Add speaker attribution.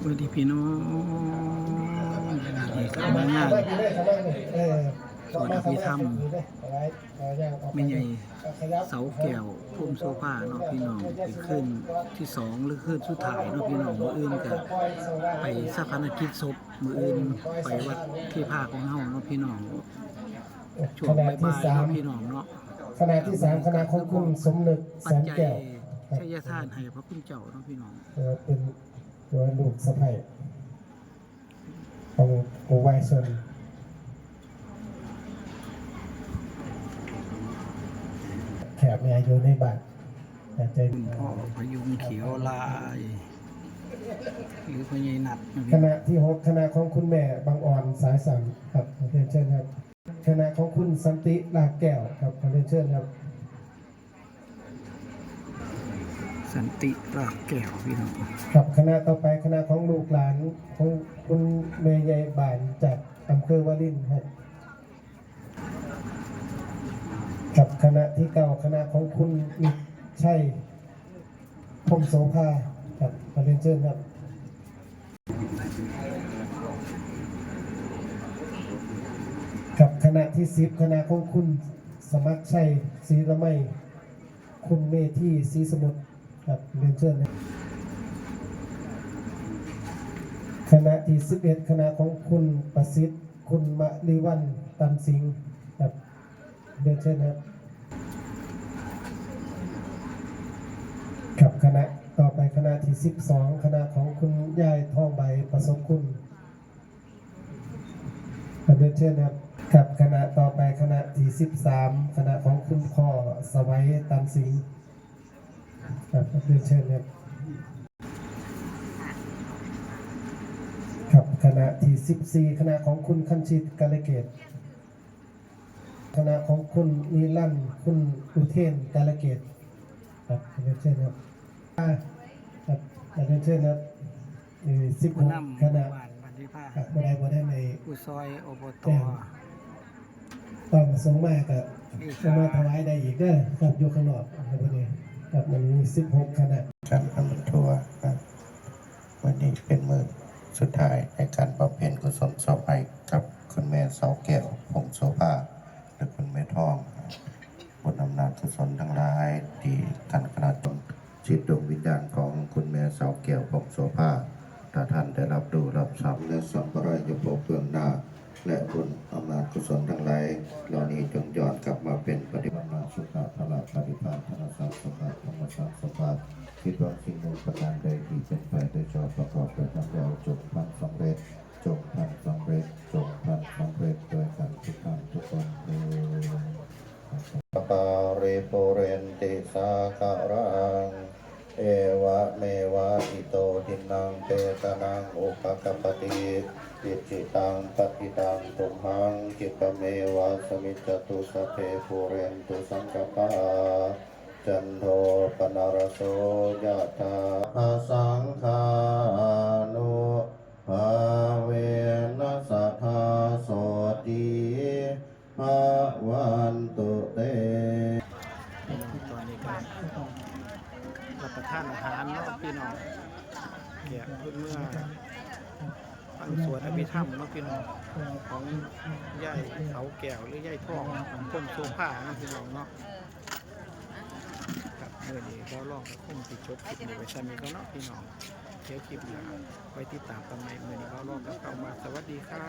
Speaker 1: สวัสดีพี่น้องดีกับมางานสวดอภิธรรมไม่ใหญ่เสาแก้วพุ่มโซฟาเนาะพี่น้องเป็นขึ้นที่สองหรือขึ้นสุดท้ายเนาะพี่น้องมืออื่นก็ไปสักพนกิจศพมืออื่นไปวัดที่ภาคของเฮาเนาะพี่น้องช่วง
Speaker 2: คณะ
Speaker 1: บ่า
Speaker 2: ที่
Speaker 1: ยๆ
Speaker 2: สาม
Speaker 1: เนาะพี่น้องเนาะ
Speaker 2: คณะที่สามคณะของคุณสมนึกแส
Speaker 1: ปัจ
Speaker 2: น
Speaker 1: จัย
Speaker 2: แก้ว
Speaker 1: ชัยทานให้พระคุณเจ้าเนาะพี่น้อง
Speaker 2: เออเป็น ตัวลูกสะใภ้ของโอไวซนแขกเนี่ยอยู่ในบ้านแต่ใจ
Speaker 1: คุณพ่อพยุงเขียวลายหรือพญายนัดเนาะ
Speaker 2: ค
Speaker 1: พี่
Speaker 2: ณะที่หกคณะของคุณแม่บางอ่อนสายสันครับขอเรียนเชิญครับคณะของคุณสันติลาแก้วครับขอเรียนเชิญครับ
Speaker 1: สันติรากแก้วพี่น้อง
Speaker 2: ครับคณะต่อไปคณะของลูกหลานของคุณเมย์ใหญ่บ่านจากอำเภอวารินครับกับคณะที่เก้าคณะของคุณมิชัยพมโสภาครับขอเรียนเชิญครับกับคณะที่สิบคณะของคุณสมัครชัยศรีละไมคุณเมธีศรีสมุทร ครับเรียนเชิญนะคณะที่สิบเอ็ดคณะของคุณประสิทธิ์ คุณมะลิวันตันสิงห์ครับเรียนเชิญครับกับคณะต่อไปคณะที่สิบสองคณะของคุณยายทองใบประสมคุณครับเรียนเชิญครับกับคณะต่อไปคณะที่สิบสามคณะของคุณพ่อสวัยตันสิงห์ ครับเรียนเชิญครับครับคณะที่ 14 คณะของคุณคันชิตกาลเกต คณะของคุณนิรันดร์คุณอุเทนกาลเกตครับเรียนเชิญครับอ่าครับเรียนเชิญครับสิบ
Speaker 1: ผู้
Speaker 2: หก
Speaker 1: นำ
Speaker 2: คณะ
Speaker 1: บ้านบันทิพา
Speaker 2: ครับบ่ได้บ่ได้ใน
Speaker 1: ผู้ซอยอบต
Speaker 2: ต้องประสงค์มากกับจะมาถวายได้อีกเด้อครับอยู่ข้างนอก ครับวันนี้ครับวันนี้16คณะ
Speaker 3: การทำทัวร์ครับวันนี้เป็นมือสุดท้ายในการบำเพ็ญกุศลศพให้กับคุณแม่เสาแก้วพงโสภาและคุณแม่ทองบนอำนาจกุศลทั้งหลายที่ท่านคณะตนจิตดวงวิญญาณของคุณแม่เสาแก้วพงโสภาถ้าท่านได้รับดูรับทรัพย์และสัมปรายภพเบื้องหน้า และบุญอำนาจกุศลทั้งหลายเหล่านี้จงย้อนกลับมาเป็นปฏิบัติมาสุขะพละป ฏิภาณธนสัพพะธรรมสัพพะคิดว่าสิ่งหนึ่งประการใดที่เป็นไปโดยชอบประกอบโดยธรรมแล้วจงพันสำเร็จจงพันสำเร็จจงพันสำเร็จโดยกันทุกท่านทุกคนเถิดปารโปเรนติสาคารังเอวะเมวะอิโตทินังเปตานังอุปกปปติอิตจิตังปฏิตังตุมหังกิปเมวะสมิจตุสเพภูเรนตุสังกปา จันโทปนารโสยะธาสังคานุภาเวนัสสะทาโสติภาวันตุเต
Speaker 1: ตอนนี้ก็รับประทานอาหารเนาะพี่น้องแกะเพื่อเมื่อฟังสวดอภิธรรมเนาะพี่น้องของย่ายเสาแก้วหรือย่ายทองของต้นโซฟาเนาะพี่น้องเนาะ เมื่อนี้เราลองกับคงติจบคลิปนี้ไว้ซ้นนี้ก็เนาะพี่น้องเที่ยวคลิปหน้ไว้ติดตามตอนใหม่เมื่อนี้เราลองกับเข้ามาสวัสดีครับ